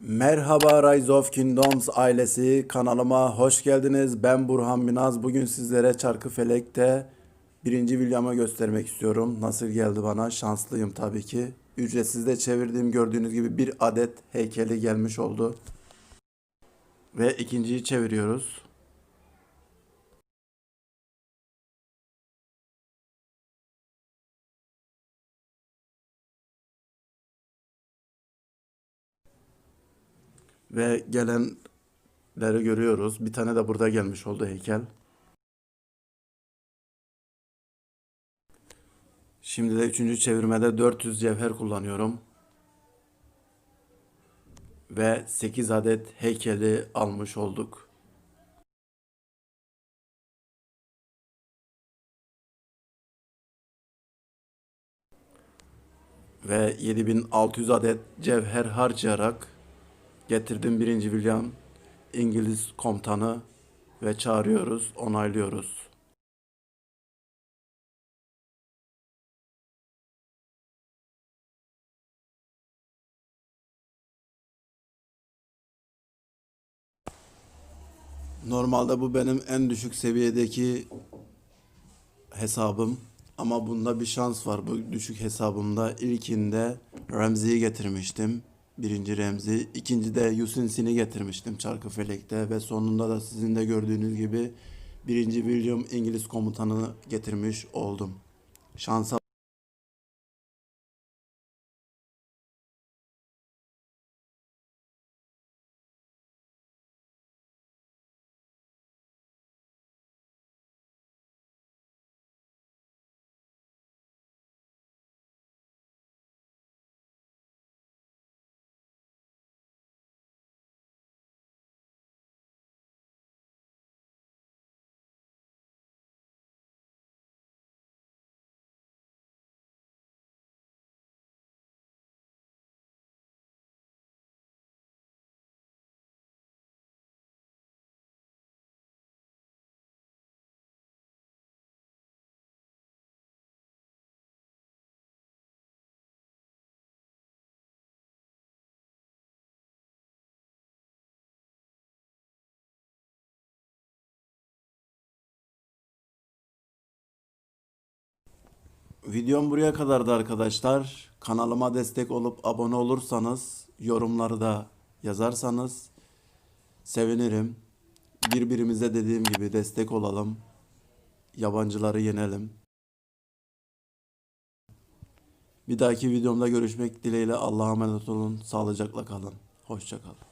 Merhaba Rise of Kingdoms ailesi kanalıma hoş geldiniz. Ben Burhan Minaz. Bugün sizlere Çarkıfelek'te birinci William'ı göstermek istiyorum. Nasıl geldi bana? Şanslıyım tabii ki. Ücretsiz de çevirdiğim gördüğünüz gibi bir adet heykeli gelmiş oldu. Ve ikinciyi çeviriyoruz. Ve gelenleri görüyoruz. Bir tane de burada gelmiş oldu heykel. Şimdi de üçüncü çevirmede 400 cevher kullanıyorum. Ve 8 adet heykeli almış olduk. Ve 7600 adet cevher harcayarak getirdim birinci William İngiliz komutanı ve çağırıyoruz, onaylıyoruz. Normalde bu benim en düşük seviyedeki hesabım. Ama bunda bir şans var. Bu düşük hesabımda ilkinde Ramsey'i getirmiştim. Birinci Remzi. İkinci de Yusinsin'i getirmiştim Çarkıfelek'te. Ve sonunda da sizin de gördüğünüz gibi birinci William İngiliz komutanını getirmiş oldum. Şansa Videom buraya kadardı arkadaşlar. Kanalıma destek olup abone olursanız, yorumları da yazarsanız sevinirim. Birbirimize dediğim gibi destek olalım. Yabancıları yenelim. Bir dahaki videomda görüşmek dileğiyle Allah'a emanet olun. Sağlıcakla kalın. Hoşça kalın.